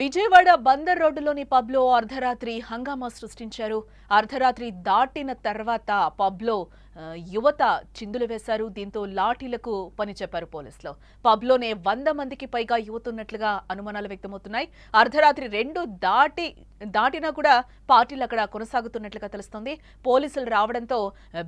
విజయవాడ బందర్ రోడ్డులోని పబ్లో అర్ధరాత్రి హంగామా సృష్టించారు. అర్ధరాత్రి దాటిన తర్వాత పబ్లో యువత చిందులు వేశారు. దీంతో లాఠీలకు పని చెప్పారు పోలీసులు. పబ్లోనే వంద మందికి పైగా యువత ఉన్నట్లుగా అనుమానాలు వ్యక్తమవుతున్నాయి. అర్ధరాత్రి రెండు దాటి దాటినా కూడా పార్టీలు అక్కడ కొనసాగుతున్నట్లుగా తెలుస్తోంది. పోలీసులు రావడంతో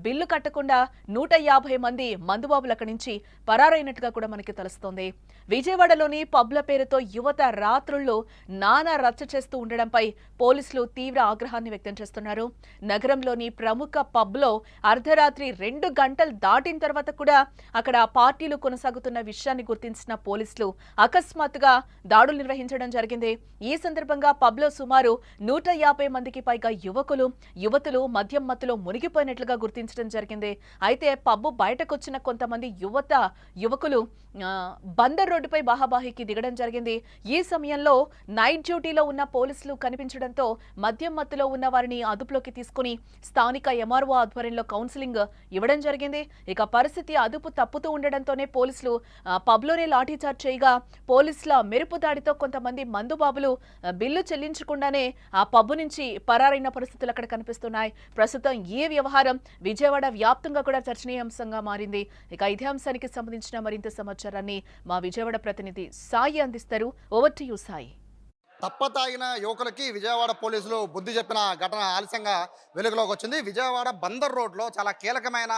బిల్లు కట్టకుండా నూట యాభై మంది మందుబాబులు అక్కడి నుంచి పరారైనట్టుగా కూడా మనకి తెలుస్తోంది. విజయవాడలోని పబ్ల పేరుతో యువత రాత్రుల్లో నానా రచ్చ చేస్తూ ఉండడంపై పోలీసులు తీవ్ర ఆగ్రహాన్ని వ్యక్తం చేస్తున్నారు. నగరంలోని ప్రముఖ పబ్లో అర్ధరాత్రి రెండు గంటలు దాటిన తర్వాత కూడా అక్కడ పార్టీలు కొనసాగుతున్న విషయాన్ని గుర్తించిన పోలీసులు అకస్మాత్తుగా దాడులు నిర్వహించడం జరిగింది. ఈ సందర్భంగా పబ్లో సుమారు నూట యాభై మందికి పైగా యువకులు యువతులు మద్యం మత్తులో మునిగిపోయినట్లుగా గుర్తించడం జరిగింది. అయితే పబ్బు బయటకొచ్చిన కొంతమంది యువత యువకులు బందర్ రోడ్డుపై బాహాబాహికి దిగడం జరిగింది. ఈ సమయంలో నైట్ డ్యూటీలో ఉన్న పోలీసులు కనిపించడంతో మద్యం మత్తులో ఉన్న వారిని అదుపులోకి తీసుకుని స్థానిక ఎంఆర్ఓ ఆధ్వర్యంలో కౌన్సిలింగ్ ఇవ్వడం జరిగింది. ఇక పరిస్థితి అదుపు తప్పుతూ ఉండడంతోనే పోలీసులు పబ్లోనే లాఠీచార్జ్ చేయగా పోలీసుల మెరుపు దాడితో కొంతమంది మందుబాబులు బిల్లు చెల్లించకుండానే ఆ పబ్బు నుంచి పరారైన పరిస్థితులు అక్కడ కనిపిస్తున్నాయి. ప్రస్తుతం ఈ వ్యవహారం విజయవాడ వ్యాప్తంగా కూడా చర్చనీయాంశంగా మారింది. ఇక ఇదే అంశానికి సంబంధించిన మరింత సమాచారాన్ని మా విజయవాడ ప్రతినిధి సాయి అందిస్తారు. Over to you Sai. తప్పతాగిన యువకులకి విజయవాడ పోలీసులు బుద్ధి చెప్పిన ఘటన ఆలస్యంగా వెలుగులోకి వచ్చింది. విజయవాడ బందర్ రోడ్లో చాలా కీలకమైన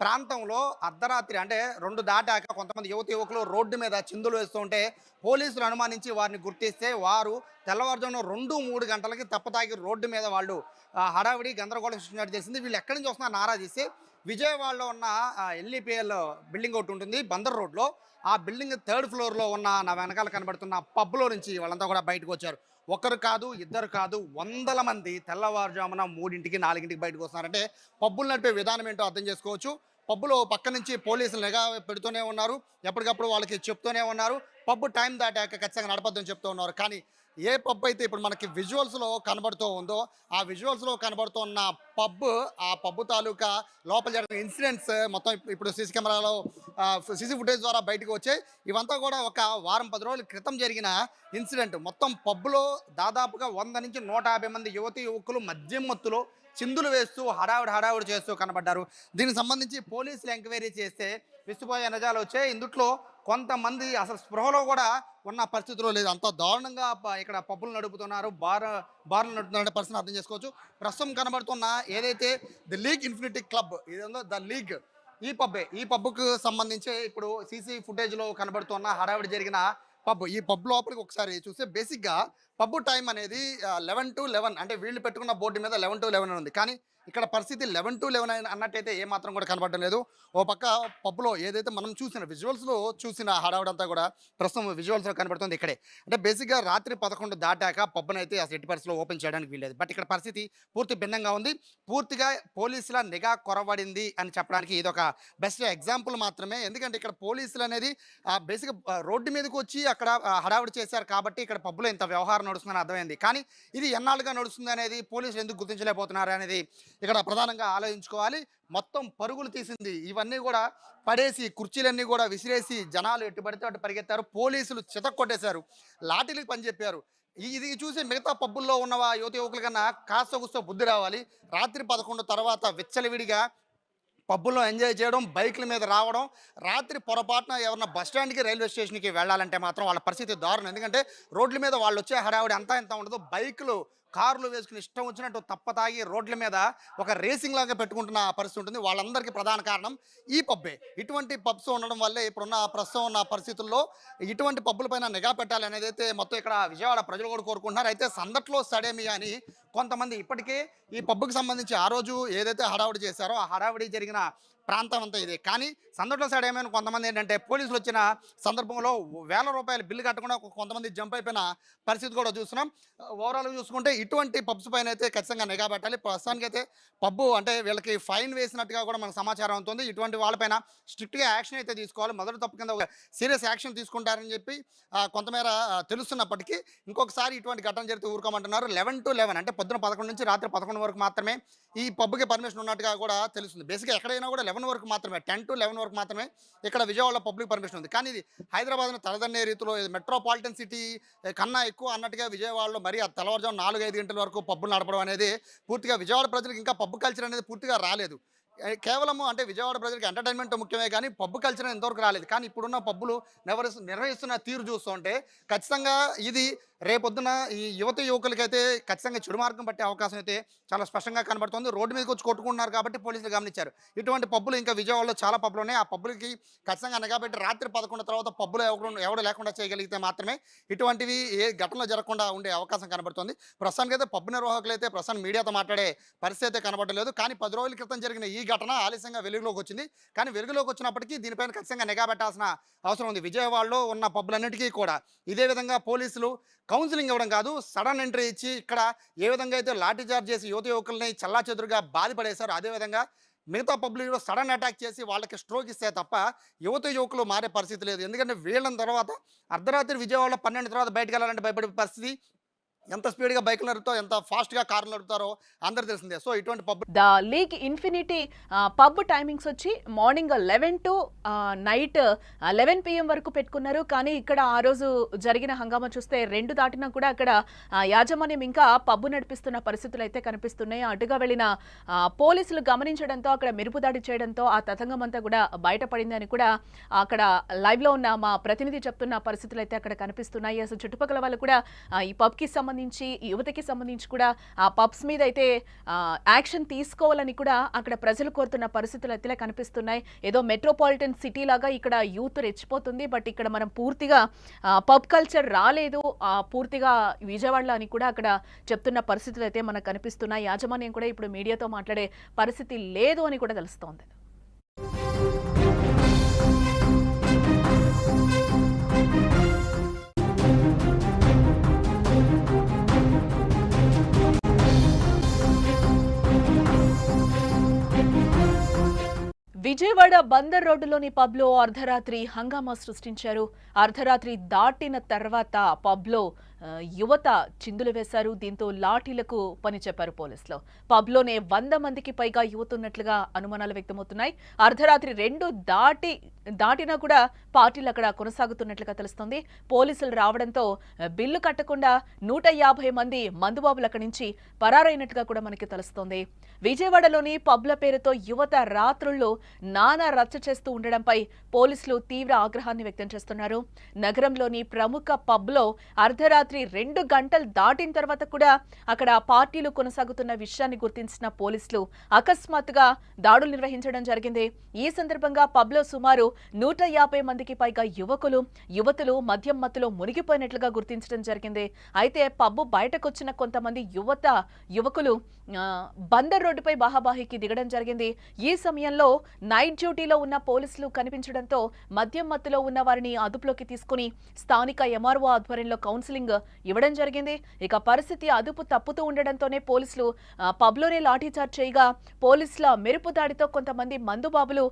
ప్రాంతంలో అర్ధరాత్రి అంటే రెండు దాటాక కొంతమంది యువత యువకులు రోడ్డు మీద చిందులు వేస్తుంటే పోలీసులు అనుమానించి వారిని గుర్తిస్తే వారు తెల్లవారుజామున రెండు మూడు గంటలకి తప్పతాగి రోడ్డు మీద వాళ్ళు హడావిడి గందరగోళం సృష్టించినట్టు చేసింది వీళ్ళు ఎక్కడి నుంచి వస్తున్నా నారా చేసి విజయవాడలో ఉన్న ఎల్ఈపిఎల్ బిల్డింగ్ ఒకటి ఉంటుంది బందర్ రోడ్లో. ఆ బిల్డింగ్ థర్డ్ ఫ్లోర్లో ఉన్న నా వెనకాల కనబడుతున్న పబ్లో నుంచి వాళ్ళంతా కూడా బయటకు వచ్చారు. ఒకరు కాదు ఇద్దరు కాదు వందల మంది తెల్లవారుజామున మూడింటికి నాలుగింటికి బయటకు వస్తున్నారంటే పబ్బులు నడిపే విధానం ఏంటో అర్థం చేసుకోవచ్చు. పబ్బులో పక్క నుంచి పోలీసులు నిఘా పెడుతూనే ఉన్నారు. ఎప్పటికప్పుడు వాళ్ళకి చెప్తూనే ఉన్నారు. పబ్బు టైం దాటాక ఖచ్చితంగా నడపద్దని చెప్తూ ఉన్నారు. కానీ ఏ పబ్ అయితే ఇప్పుడు మనకి విజువల్స్లో కనబడుతూ ఉందో ఆ విజువల్స్లో కనబడుతున్న పబ్ ఆ పబ్ తాలూకా లోపల జరిగిన ఇన్సిడెంట్స్ మొత్తం ఇప్పుడు సీసీ కెమెరాలో సీసీ ఫుటేజ్ ద్వారా బయటకు వచ్చాయి. ఇవంతా కూడా ఒక వారం పది రోజుల క్రితం జరిగిన ఇన్సిడెంట్ మొత్తం పబ్లో దాదాపుగా వంద నుంచి నూట యాభై మంది యువతి యువకులు మద్యం మత్తులో చిందులు వేస్తూ హడావుడి హడావుడి చేస్తూ కనబడ్డారు. దీనికి సంబంధించి పోలీసులు ఎంక్వైరీ చేస్తే విసిపోయే నిజాలు వచ్చాయి. ఇందుట్లో కొంతమంది అసలు స్పృహలో కూడా ఉన్న పరిస్థితిలో లేదు. అంత దారుణంగా ఇక్కడ పబ్బులు నడుపుతున్నారు. బార్ బార్లు నడుపుతున్న పరిస్థితిని అర్థం చేసుకోవచ్చు. ప్రస్తుతం కనబడుతున్న ఏదైతే ది లీగ్ ఇన్ఫినిటీ క్లబ్ ఇదేందో ద లీగ్ ఈ పబ్బే ఈ పబ్కు సంబంధించి ఇప్పుడు సీసీ ఫుటేజ్లో కనబడుతున్న హడావిడి జరిగిన పబ్ ఈ పబ్ లోపలికి ఒకసారి చూస్తే బేసిక్గా పబ్ టైం అనేది లెవెన్ టు లెవెన్ అంటే వీళ్ళు పెట్టుకున్న బోర్డు మీద లెవెన్ టు లెవెన్ ఉంది. కానీ ఇక్కడ పరిస్థితి లెవెన్ టు లెవెన్ అన్నట్టయితే ఏ మాత్రం కూడా కనబడడం లేదు. ఓ పక్క పబ్లో ఏదైతే మనం చూసిన విజువల్స్లో చూసిన హడావుడంతా కూడా ప్రస్తుతం విజువల్స్లో కనబడుతుంది ఇక్కడే. అంటే బేసిక్గా రాత్రి పదకొండు దాటాక పబ్బును అయితే అసలు ఎట్టి పరిస్థితిలో ఓపెన్ చేయడానికి వీల్లేదు. బట్ ఇక్కడ పరిస్థితి పూర్తి భిన్నంగా ఉంది. పూర్తిగా పోలీసుల నిఘా కొరబడింది అని చెప్పడానికి ఇది ఒక బెస్ట్ ఎగ్జాంపుల్ మాత్రమే. ఎందుకంటే ఇక్కడ పోలీసులు అనేది బేసిక్ రోడ్డు మీదకి వచ్చి అక్కడ హడావుడి చేశారు కాబట్టి ఇక్కడ పబ్బులో ఇంత వ్యవహారం నడుస్తుందని అర్థమైంది. కానీ ఇది ఎన్నాళ్ళుగా నడుస్తుంది అనేది పోలీసులు ఎందుకు గుర్తించలేకపోతున్నారు అనేది ఇక్కడ ప్రధానంగా ఆలోచించుకోవాలి. మొత్తం పరుగులు తీసింది ఇవన్నీ కూడా పడేసి కుర్చీలన్నీ కూడా విసిరేసి జనాలు ఎటు పడితే అటు పరిగెత్తారు. పోలీసులు చితక్కొట్టేశారు. లాఠీలకు పని చెప్పారు ఇది చూసి మిగతా పబ్బుల్లో ఉన్న యువత యువకుల కన్నా కాస్త కూస్త బుద్ధి రావాలి. రాత్రి పదకొండు తర్వాత విచ్చలవిడిగా పబ్బుల్లో ఎంజాయ్ చేయడం బైకుల మీద రావడం రాత్రి పొరపాటున ఎవరన్నా బస్ స్టాండ్కి రైల్వే స్టేషన్కి వెళ్ళాలంటే మాత్రం వాళ్ళ పరిస్థితి దారుణం. ఎందుకంటే రోడ్ల మీద వాళ్ళు వచ్చే హడావిడి అంతా ఎంత ఉండదు. బైకులు కార్లు వేసుకుని ఇష్టం వచ్చినట్టు తప్ప తాగి రోడ్ల మీద ఒక రేసింగ్ లాగా పెట్టుకుంటున్న పరిస్థితి ఉంటుంది. వాళ్ళందరికీ ప్రధాన కారణం ఈ పబ్బే. ఇటువంటి పబ్స్ ఉండడం వల్లే ఇప్పుడున్న ప్రస్తుతం ఉన్న పరిస్థితుల్లో ఇటువంటి పబ్బుల పైన నిఘా పెట్టాలి అనేది అయితే మొత్తం ఇక్కడ విజయవాడ ప్రజలు కూడా కోరుకుంటున్నారు. అయితే సందట్లో సడేమి అని కొంతమంది ఇప్పటికే ఈ పబ్బుకి సంబంధించి ఆ రోజు ఏదైతే హడావుడి చేశారో ఆ హడావుడి జరిగిన ప్రాంతం అంతా ఇదే. కానీ సందట్లో సైడ్ ఏమైనా కొంతమంది ఏంటంటే పోలీసులు వచ్చిన సందర్భంలో వేల రూపాయలు బిల్లు కట్టకుండా కొంతమంది జంప్ అయిపోయిన పరిస్థితి కూడా చూస్తున్నాం. ఓవరాల్ చూసుకుంటే ఇటువంటి పబ్స్ పైన అయితే ఖచ్చితంగా నిఘా పెట్టాలి. ప్రస్తుతానికి అయితే పబ్బు అంటే వీళ్ళకి ఫైన్ వేసినట్టుగా కూడా మనకు సమాచారం అవుతుంది. ఇటువంటి వాళ్ళపైన స్ట్రిక్ట్గా యాక్షన్ అయితే తీసుకోవాలి. మొదటి తప్పు కింద ఒక సీరియస్ యాక్షన్ తీసుకుంటారని చెప్పి కొంతమేర తెలుస్తున్నప్పటికీ ఇంకొకసారి ఇటువంటి ఘటన జరిగితే ఊరుకోమంటున్నారు. లెవెన్ టు లెవెన్ అంటే పొద్దున పదకొండు నుంచి రాత్రి పదకొండు వరకు మాత్రమే ఈ పబ్కి పర్మిషన్ ఉన్నట్టుగా కూడా తెలుస్తుంది. బేసిక్గా ఎక్కడైనా కూడా లెవెన్ వరకు మాత్రమే టెన్ టు లెవెన్ వరకు మాత్రమే ఇక్కడ విజయవాడలో పబ్లిక్ పర్మిషన్ ఉంది. కానీ ఇది హైదరాబాద్ను తలదన్నే రీతిలో మెట్రోపాలిటన్ సిటీ కన్నా ఎక్కువ అన్నట్టుగా విజయవాడలో మరి ఆ తెల్లవారుజాము నాలుగు ఐదు గంటల వరకు పబ్బులు నడపడం అనేది పూర్తిగా విజయవాడ ప్రజలకు ఇంకా పబ్బు కల్చర్ అనేది పూర్తిగా రాలేదు. కేవలము అంటే విజయవాడ ప్రజలకి ఎంటర్టైన్మెంట్ ముఖ్యమే కానీ పబ్బు కల్చర్ ఎంతవరకు రాలేదు. కానీ ఇప్పుడున్న పబ్బులు నిర్వహిస్తు నిర్వహిస్తున్న తీరు చూస్తుంటే ఖచ్చితంగా ఇది రేపొద్దున ఈ యువత యువకులకైతే ఖచ్చితంగా చెడు మార్గం పట్టే అవకాశం అయితే చాలా స్పష్టంగా కనబడుతుంది. రోడ్డు మీదకి వచ్చి కొట్టుకుంటున్నారు కాబట్టి పోలీసులు గమనించారు. ఇటువంటి పబ్బులు ఇంకా విజయవాడలో చాలా పబ్బులు ఉన్నాయి. ఆ పబ్బులకి ఖచ్చితంగా అనగాబెట్టి రాత్రి పదకొండు తర్వాత పబ్బులు ఎవరు ఎవడు లేకుండా చేయగలిగితే మాత్రమే ఇటువంటివి ఏ ఘటనలు జరగకుండా ఉండే అవకాశం కనబడుతుంది. ప్రస్తుతానికి అయితే పబ్బు నిర్వాహకులు అయితే ప్రస్తుతం మీడియాతో మాట్లాడే పరిస్థితి అయితే కనబడలేదు. కానీ పది రోజుల క్రితం జరిగిన ఈ ఘటన ఆలస్యంగా వెలుగులోకి వచ్చింది. కానీ వెలుగులోకి వచ్చినప్పటికీ దీనిపైన ఖచ్చితంగా నిఘా పెట్టాల్సిన అవసరం ఉంది. విజయవాడలో ఉన్న పబ్బులన్నిటికీ కూడా. ఇదే విధంగా పోలీసులు కౌన్సిలింగ్ ఇవ్వడం కాదు సడన్ ఎంట్రీ ఇచ్చి ఇక్కడ ఏ విధంగా అయితే లాఠీ చార్జ్ చేసి యువత యువకుల్ని చల్లా చెదురుగా బాధపడేశారు అదేవిధంగా మిగతా పబ్లిక్లో సడన్ అటాక్ చేసి వాళ్ళకి స్ట్రోక్ ఇస్తే తప్ప యువత యువకులు మారే పరిస్థితి లేదు. ఎందుకంటే వీళ్ళని తర్వాత అర్ధరాత్రి విజయవాడలో పన్నెండు తర్వాత బయటకు వెళ్ళాలంటే భయపడే పరిస్థితి ఎంత స్పీడ్గా బైక్లు నడుపుతారో ఎంత ఫాస్ట్గా కార్లు నడుపుతారో అందరు తెలిసిందే. సో ఇటువంటి pub the League Infinity pub timings వచ్చి morning eleven to night eleven PM వరకు పెట్టుకున్నారు. కానీ ఇక్కడ ఆ రోజు జరిగిన హంగామా చూస్తే రెండు దాటినా కూడా అక్కడ యాజమాన్యం ఇంకా పబ్బు నడిపిస్తున్న పరిస్థితులు అయితే కనిపిస్తున్నాయి. అటుగా వెళ్ళిన పోలీసులు గమనించడంతో అక్కడ మెరుపు దాడి చేయడంతో ఆ తతంగం అంతా కూడా బయటపడింది అని కూడా అక్కడ లైవ్లో ఉన్న మా ప్రతినిధి చెప్తున్న పరిస్థితులు అయితే అక్కడ కనిపిస్తున్నాయి. అసలు చుట్టుపక్కల వాళ్ళు కూడా ఈ పబ్కి సంబంధించి యువతకి సంబంధించి కూడా ఆ పబ్స్ మీద అయితే యాక్షన్ తీసుకోవాలని కూడా అక్కడ ప్రజలు కోరుతున్న పరిస్థితులు అయితే కనిపిస్తున్నాయి. ఏదో మెట్రోపాలిటన్ సిటీ లాగా ఇక్కడ యూత్ రెచ్చిపోతుంది. బట్ ఇక్కడ మనం పూర్తిగా పబ్ కల్చర్ రాలేదు. పూర్తిగా విజయవాడలో అని కూడా అక్కడ చెప్తున్న పరిస్థితులు అయితే మనకు కనిపిస్తున్నాయి. యాజమాన్యం కూడా ఇప్పుడు మీడియాతో మాట్లాడే పరిస్థితి లేదు అని కూడా తెలుస్తోంది. విజయవాడ బందర్ రోడ్డులోని పబ్లో అర్ధరాత్రి హంగామా సృష్టించారు. అర్ధరాత్రి దాటిన తర్వాత పబ్లో యువత చిందులు వేశారు. దీంతో లాఠీలకు పని చెప్పారు పోలీసులు. పబ్లోనే వంద మందికి పైగా యువత ఉన్నట్లుగా అనుమానాలు వ్యక్తమవుతున్నాయి. అర్ధరాత్రి రెండు దాటి దాటినా కూడా పార్టీలు అక్కడ కొనసాగుతున్నట్లుగా తెలుస్తోంది. పోలీసులు రావడంతో బిల్లు కట్టకుండా నూట యాభై మంది మందుబాబులు అక్కడి నుంచి పరారైనట్టుగా కూడా మనకి తెలుస్తోంది. విజయవాడలోని పబ్ల పేరుతో యువత రాత్రుల్లో నానా రచ్చ చేస్తూ ఉండడంపై పోలీసులు తీవ్ర ఆగ్రహాన్ని వ్యక్తం చేస్తున్నారు. నగరంలోని ప్రముఖ పబ్లో అర్ధరాత్రి రెండు గంటలు దాటిన తర్వాత కూడా అక్కడ పార్టీలు కొనసాగుతున్న విషయాన్ని గుర్తించిన పోలీసులు అకస్మాత్తుగా దాడులు నిర్వహించడం జరిగింది. ఈ సందర్భంగా పబ్లో సుమారు నూట యాభై మందికి పైగా యువకులు యువతులు మద్యం మత్తులో మునిగిపోయినట్లుగా గుర్తించడం జరిగింది. అయితే పబ్బు బయటకొచ్చిన కొంతమంది యువత యువకులు బందర్ రోడ్డుపై బాహాబాహికి దిగడం జరిగింది. ఈ సమయంలో నైట్ డ్యూటీలో ఉన్న పోలీసులు కనిపించడంతో మద్యం మత్తులో ఉన్న వారిని అదుపులోకి తీసుకుని స్థానిక ఎంఆర్ఓ ఆధ్వర్యంలో కౌన్సిలింగ్ ఇవ్వడం జరిగింది. ఇక పరిస్థితి అదుపు తప్పుతూ ఉండడంతోనే పోలీసులు పబ్లోనే లాఠీచార్జ్ చేయగా పోలీసుల మెరుపు దాడితో కొంతమంది మందుబాబులు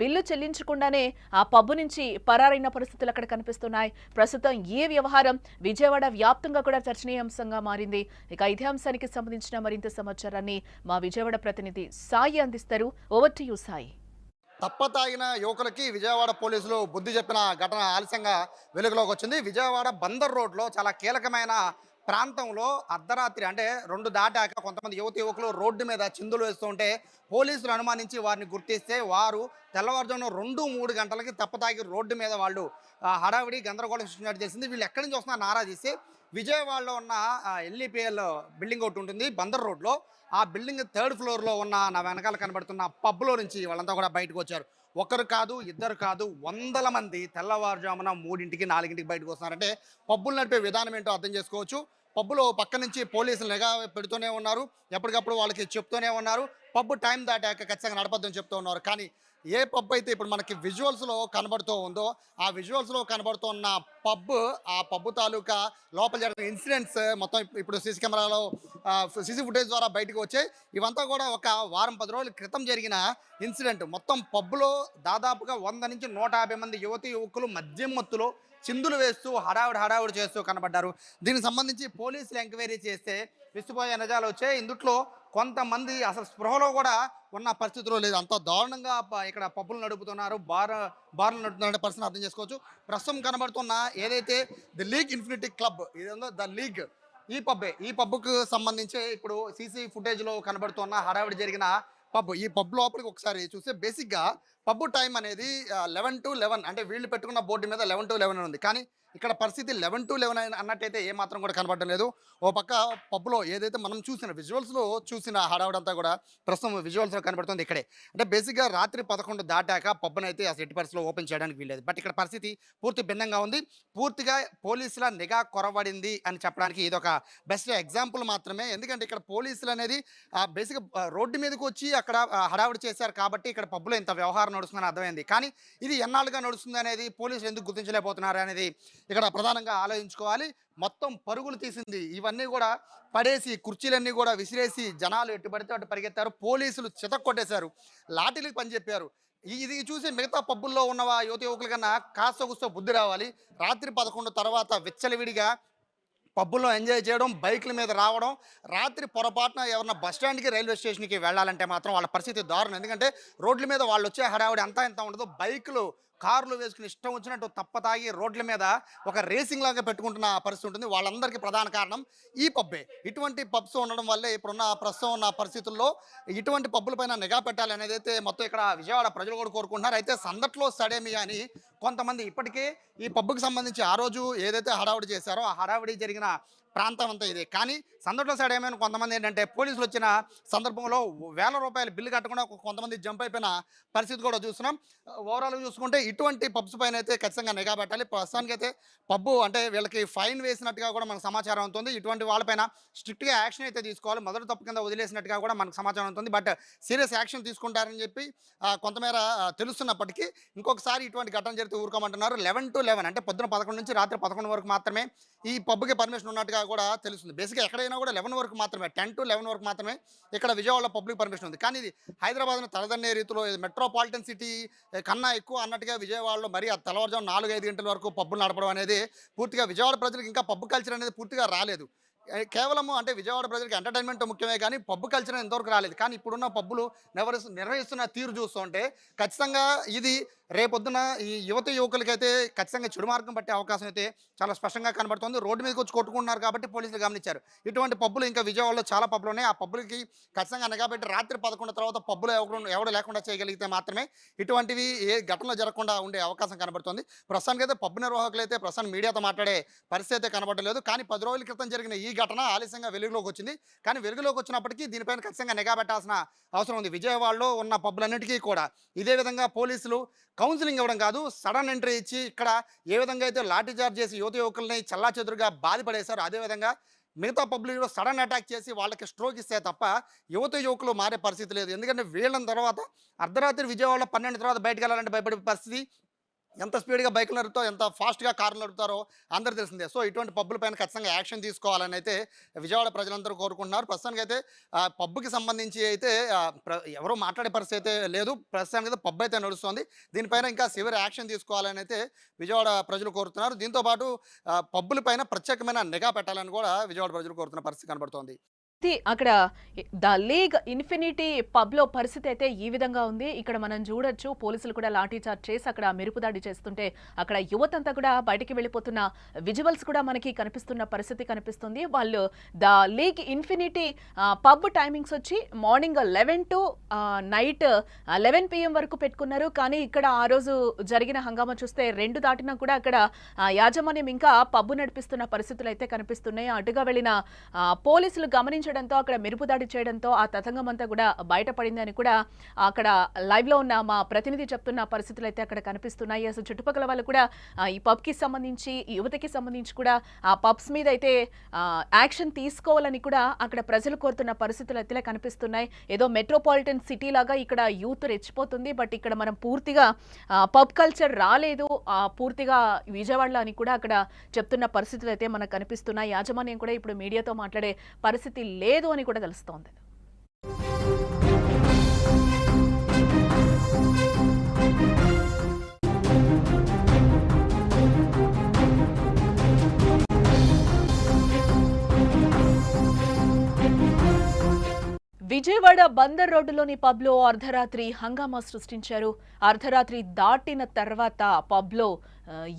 బిల్లు చెల్లించకుండానే ఆ పబ్బు నుంచి పరారైన పరిస్థితులు అక్కడ కనిపిస్తున్నాయి. ప్రస్తుతం ఈ వ్యవహారం విజయవాడ వ్యాప్తంగా కూడా చర్చనీయాంశంగా మారింది. ఇక ఇదే అంశానికి సంబంధించిన మరింత సమాచారాన్ని మా విజయవాడ ప్రతినిధి సాయి అందిస్తారు. Over to you Sai. తప్పతాగిన యువకులకి విజయవాడ పోలీసులు బుద్ధి చెప్పిన ఘటన ఆలస్యంగా వెలుగులోకి వచ్చింది. విజయవాడ బందర్ రోడ్లో చాలా కీలకమైన ప్రాంతంలో అర్ధరాత్రి అంటే రెండు దాటాక కొంతమంది యువత యువకులు రోడ్డు మీద చిందులు వేస్తుంటే పోలీసులు అనుమానించి వారిని గుర్తిస్తే వారు తెల్లవారుజామున రెండు మూడు గంటలకి తప్పతాగి రోడ్డు మీద వాళ్ళు హడావిడి గందరగోళం సృష్టించినట్టు చేసింది వీళ్ళు ఎక్కడి నుంచి వస్తున్నా నారా తీసి విజయవాడలో ఉన్న ఎల్ఈపిఎల్ బిల్డింగ్ ఒకటి ఉంటుంది బందర్ రోడ్లో. ఆ బిల్డింగ్ థర్డ్ ఫ్లోర్లో ఉన్న నా వెనకాల కనబడుతున్న పబ్లో నుంచి వాళ్ళంతా కూడా బయటకు వచ్చారు. ఒకరు కాదు ఇద్దరు కాదు వందల మంది తెల్లవారుజామున మూడింటికి నాలుగింటికి బయటకు వస్తున్నారంటే పబ్బులు నడిపే విధానం ఏంటో అర్థం చేసుకోవచ్చు. పబ్బులో పక్క నుంచి పోలీసులు నిఘా పెడుతూనే ఉన్నారు. ఎప్పటికప్పుడు వాళ్ళకి చెప్తూనే ఉన్నారు. పబ్బు టైం దాటాక ఖచ్చితంగా నడపద్దని చెప్తూ ఉన్నారు. కానీ ఏ పబ్ అయితే ఇప్పుడు మనకి విజువల్స్లో కనబడుతూ ఉందో ఆ విజువల్స్లో కనబడుతున్న పబ్ ఆ పబ్ తాలూకా లోపల జరిగిన ఇన్సిడెంట్స్ మొత్తం ఇప్పుడు సీసీ కెమెరాలో సీసీ ఫుటేజ్ ద్వారా బయటకు వచ్చాయి. ఇవంతా కూడా ఒక వారం పది రోజుల క్రితం జరిగిన ఇన్సిడెంట్ మొత్తం పబ్లో దాదాపుగా వంద నుంచి నూట యాభై మంది యువతి యువకులు మద్యం మత్తులో చిందులు వేస్తూ హడావుడి హడావుడి చేస్తూ కనబడ్డారు. దీనికి సంబంధించి పోలీసులు ఎంక్వైరీ చేస్తే విసిపోయే నిజాలు వచ్చాయి. ఇందుట్లో కొంతమంది అసలు స్పృహలో కూడా ఉన్న పరిస్థితిలో లేదు. అంత దారుణంగా ఇక్కడ పబ్బులు నడుపుతున్నారు. బార్ బార్లు నడుపుతున్న పరిస్థితిని అర్థం చేసుకోవచ్చు. ప్రస్తుతం కనబడుతున్న ఏదైతే ది లీగ్ ఇన్ఫినిటీ క్లబ్ ఇదేందో ద లీగ్ ఈ పబ్బే ఈ పబ్కు సంబంధించి ఇప్పుడు సీసీ ఫుటేజ్లో కనబడుతున్న హడావిడి జరిగిన పబ్ ఈ పబ్ లోపలికి ఒకసారి చూస్తే బేసిక్గా పబ్ టైం అనేది లెవెన్ టు లెవెన్ అంటే వీళ్ళు పెట్టుకున్న బోర్డు మీద లెవెన్ టు లెవెన్ ఉంది. కానీ ఇక్కడ పరిస్థితి లెవెన్ టు లెవెన్ అన్నట్టయితే ఏ మాత్రం కూడా కనబడడం లేదు. ఓ పక్క పబ్లో ఏదైతే మనం చూసిన విజువల్స్లో చూసిన హడావుడంతా కూడా ప్రస్తుతం విజువల్స్లో కనబడుతుంది ఇక్కడే. అంటే బేసిక్గా రాత్రి పదకొండు దాటాక పబ్బును అయితే అసలు ఎట్టి పరిస్థితిలో ఓపెన్ చేయడానికి వీల్లేదు. బట్ ఇక్కడ పరిస్థితి పూర్తి భిన్నంగా ఉంది. పూర్తిగా పోలీసుల నిఘా కొరబడింది అని చెప్పడానికి ఇదొక బెస్ట్ ఎగ్జాంపుల్ మాత్రమే. ఎందుకంటే ఇక్కడ పోలీసులు అనేది బేసిక్ రోడ్డు మీదకి వచ్చి అక్కడ ఆ, హడావుడి చేశారు కాబట్టి ఇక్కడ పబ్బులో ఇంత వ్యవహారం నడుస్తుందని అర్థమైంది. కానీ ఇది ఎన్నాళ్ళుగా నడుస్తుంది అనేది పోలీసులు ఎందుకు గుర్తించలేకపోతున్నారు అనేది ఇక్కడ ప్రధానంగా ఆలోచించుకోవాలి. మొత్తం పరుగులు తీసింది ఇవన్నీ కూడా పడేసి కుర్చీలన్నీ కూడా విసిరేసి జనాలు ఎటు పడితే అటు పరిగెత్తారు. పోలీసులు చితక్కొట్టేశారు లాఠీలకు పని చెప్పారు. ఇది చూసి మిగతా పబ్బుల్లో ఉన్న యువత యువకుల కన్నా కాస్త కూస్తో బుద్ధి రావాలి. రాత్రి పదకొండు తర్వాత విచ్చలవిడిగా పబ్బుల్లో ఎంజాయ్ చేయడం బైకుల మీద రావడం రాత్రి పొరపాటున ఎవరన్నా బస్ స్టాండ్కి రైల్వే స్టేషన్కి వెళ్ళాలంటే మాత్రం వాళ్ళ పరిస్థితి దారుణం. ఎందుకంటే రోడ్ల మీద వాళ్ళు వచ్చే హడావిడి అంతా ఎంత ఉండదు. బైకులు కార్లు వేసుకుని ఇష్టం వచ్చినట్టు తప్ప తాగి రోడ్ల మీద ఒక రేసింగ్ లాగా పెట్టుకుంటున్న పరిస్థితి ఉంటుంది. వాళ్ళందరికీ ప్రధాన కారణం ఈ పబ్బే. ఇటువంటి పబ్స్ ఉండడం వల్లే ఇప్పుడున్న ప్రస్తుతం ఉన్న పరిస్థితుల్లో ఇటువంటి పబ్బులపైన నిఘా పెట్టాలి అనేది అయితే మొత్తం ఇక్కడ విజయవాడ ప్రజలు కూడా కోరుకుంటున్నారు. అయితే సందట్లో సడేమి అని కొంతమంది ఇప్పటికే ఈ పబ్బుకి సంబంధించి ఆ రోజు ఏదైతే హడావుడి చేశారో ఆ హడావుడి జరిగిన ప్రాంతం అంతా ఇదే. కానీ సందర్భం సైడ్ ఏమైనా కొంతమంది ఏంటంటే పోలీసులు వచ్చిన సందర్భంలో వేల రూపాయలు బిల్లు కట్టకుండా కొంతమంది జంప్ అయిపోయిన పరిస్థితి కూడా చూస్తున్నాం. ఓవరాల్ చూసుకుంటే ఇటువంటి పబ్స్ పైన అయితే ఖచ్చితంగా నిఘా పెట్టాలి. ప్రస్తుతానికి అయితే పబ్బు అంటే వీళ్ళకి ఫైన్ వేసినట్టుగా కూడా మనకు సమాచారం ఉంటుంది ఇటువంటి వాళ్ళపైన స్ట్రిక్ట్గా యాక్షన్ అయితే తీసుకోవాలి. మొదటి తప్పు కింద వదిలేసినట్టుగా కూడా మనకు సమాచారం ఉంటుంది బట్ సీరియస్ యాక్షన్ తీసుకుంటారని చెప్పి కొంతమేర తెలుస్తున్నప్పటికీ ఇంకొకసారి ఇటువంటి ఘటన జరిగితే ఊరుకోమంటున్నారు. లెవెన్ టు లెవెన్ అంటే పొద్దున పదకొండు నుంచి రాత్రి పదకొండు వరకు మాత్రమే ఈ పబ్కి పర్మిషన్ ఉన్నట్టుగా కూడా తెలుస్తుంది. బేసిక్గా ఎక్కడైనా కూడా లెవెన్ వరకు మాత్రమే టెన్ టు లెవెన్ వరకు మాత్రమే ఇక్కడ విజయవాడలో పబ్లిక్ పర్మిషన్ ఉంది. కానీ ఇది హైదరాబాద్ను తలదన్నే రీతిలో మెట్రోపాలిటన్ సిటీ కన్నా ఎక్కువ అన్నట్టుగా విజయవాడలో మరి ఆ తెల్లవారుజాము నాలుగు ఐదు గంటల వరకు పబ్బులు నడపడం అనేది పూర్తిగా విజయవాడ ప్రజలకు ఇంకా పబ్బు కల్చర్ అనేది పూర్తిగా రాలేదు. కేవలము అంటే విజయవాడ ప్రజలకు ఎంటర్టైన్మెంట్ ముఖ్యమే కానీ పబ్బు కల్చర్ ఎంతవరకు రాలేదు. కానీ ఇప్పుడున్న పబ్బులు నిర్వహిస్తు నిర్వహిస్తున్న తీరు చూస్తుంటే ఖచ్చితంగా ఇది రేపొద్దున ఈ యువత యువకులకైతే ఖచ్చితంగా చెడు మార్గం పట్టే అవకాశం అయితే చాలా స్పష్టంగా కనబడుతుంది. రోడ్డు మీదకి వచ్చి కొట్టుకుంటున్నారు కాబట్టి పోలీసులు గమనించారు. ఇటువంటి పబ్బులు ఇంకా విజయవాడలో చాలా పబ్బులు ఉన్నాయి. ఆ పబ్బులకి ఖచ్చితంగా నిఘాబెట్టి రాత్రి పదకొండు తర్వాత పబ్బులు ఎవరు ఎవడు లేకుండా చేయగలిగితే మాత్రమే ఇటువంటివి ఏ ఘటనలు జరగకుండా ఉండే అవకాశం కనబడుతుంది. ప్రస్తుతానికి అయితే పబ్బు నిర్వాహకులు అయితే ప్రస్తుతం మీడియాతో మాట్లాడే పరిస్థితి అయితే కనబడలేదు కానీ పది రోజుల క్రితం జరిగిన ఈ ఘటన ఆలస్యంగా వెలుగులోకి వచ్చింది. కానీ వెలుగులోకి వచ్చినప్పటికీ దీనిపైన ఖచ్చితంగా నిఘా పెట్టాల్సిన అవసరం ఉంది. విజయవాడలో ఉన్న పబ్బులన్నిటికీ కూడా ఇదే విధంగా పోలీసులు కౌన్సిలింగ్ ఇవ్వడం కాదు సడన్ ఎంట్రీ ఇచ్చి ఇక్కడ ఏ విధంగా అయితే లాఠీ చార్జ్ చేసి యువత యువకుల్ని చల్లా చెదురుగా బాధపడేశారు అదేవిధంగా మిగతా పబ్లిక్లో సడన్ అటాక్ చేసి వాళ్ళకి స్ట్రోక్ ఇస్తే తప్ప యువత యువకులు మారే పరిస్థితి లేదు. ఎందుకంటే వీళ్ళని తర్వాత అర్ధరాత్రి విజయవాడలో పన్నెండు తర్వాత బయటకు వెళ్ళాలంటే భయపడే పరిస్థితి ఎంత స్పీడ్గా బైక్లు నడుపుతారో ఎంత ఫాస్ట్గా కార్లు నడుపుతారో అందరూ తెలిసిందే. సో ఇటువంటి పబ్బుల పైన ఖచ్చితంగా యాక్షన్ తీసుకోవాలని అయితే విజయవాడ ప్రజలందరూ కోరుకుంటున్నారు. ప్రస్తుతానికి అయితే పబ్బుకి సంబంధించి అయితే ఎవరో మాట్లాడే పరిస్థితి అయితే లేదు. ప్రస్తుతానికి అయితే పబ్ అయితే నడుస్తుంది. దీనిపైన ఇంకా సివియర్ యాక్షన్ తీసుకోవాలని అయితే విజయవాడ ప్రజలు కోరుతున్నారు. దీంతో పాటు పబ్బుల పైన ప్రత్యేకమైన నిఘా పెట్టాలని కూడా విజయవాడ ప్రజలు కోరుతున్న పరిస్థితి కనబడుతోంది. అక్కడ ద లీగ్ ఇన్ఫినిటీ పబ్లో పరిస్థితి అయితే ఈ విధంగా ఉంది. ఇక్కడ మనం చూడొచ్చు పోలీసులు కూడా లాఠీ చార్జ్ చేసి అక్కడ మెరుపు దాడి చేస్తుంటే అక్కడ యువతంతా కూడా బయటికి వెళ్ళిపోతున్న విజువల్స్ కూడా మనకి కనిపిస్తున్న పరిస్థితి కనిపిస్తుంది. వాళ్ళు the League Infinity pub timings వచ్చి morning eleven to night eleven PM వరకు పెట్టుకున్నారు. కానీ ఇక్కడ ఆ రోజు జరిగిన హంగామా చూస్తే రెండు దాటినా కూడా అక్కడ యాజమాన్యం ఇంకా పబ్బు నడిపిస్తున్న పరిస్థితులు అయితే కనిపిస్తున్నాయి. అటుగా వెళ్ళిన పోలీసులు గమనించ కనిపించడంతో అక్కడ మెరుపుదాడి చేయడంతో ఆ తతంగం అంతా కూడా బయటపడింది అని కూడా అక్కడ లైవ్లో ఉన్న మా ప్రతినిధి చెప్తున్న పరిస్థితులు అయితే అక్కడ కనిపిస్తున్నాయి. అసలు చుట్టుపక్కల వాళ్ళు కూడా ఈ పబ్కి సంబంధించి ఈ యువతకి సంబంధించి కూడా ఆ పబ్స్ మీద అయితే యాక్షన్ తీసుకోవాలని కూడా అక్కడ ప్రజలు కోరుతున్న పరిస్థితులు అయితే కనిపిస్తున్నాయి. ఏదో మెట్రోపాలిటన్ సిటీ లాగా ఇక్కడ యూత్ రెచ్చిపోతుంది. బట్ ఇక్కడ మనం పూర్తిగా పబ్ కల్చర్ రాలేదు. పూర్తిగా విజయవాడలో అని కూడా అక్కడ చెప్తున్న పరిస్థితులు అయితే మనకు కనిపిస్తున్నాయి. యాజమాన్యం కూడా ఇప్పుడు మీడియాతో మాట్లాడే పరిస్థితి లేదు అని కూడా తెలుస్తోంది. విజయవాడ బందర్ రోడ్డులోని పబ్లో అర్ధరాత్రి హంగామా సృష్టించారు. అర్ధరాత్రి దాటిన తర్వాత పబ్లో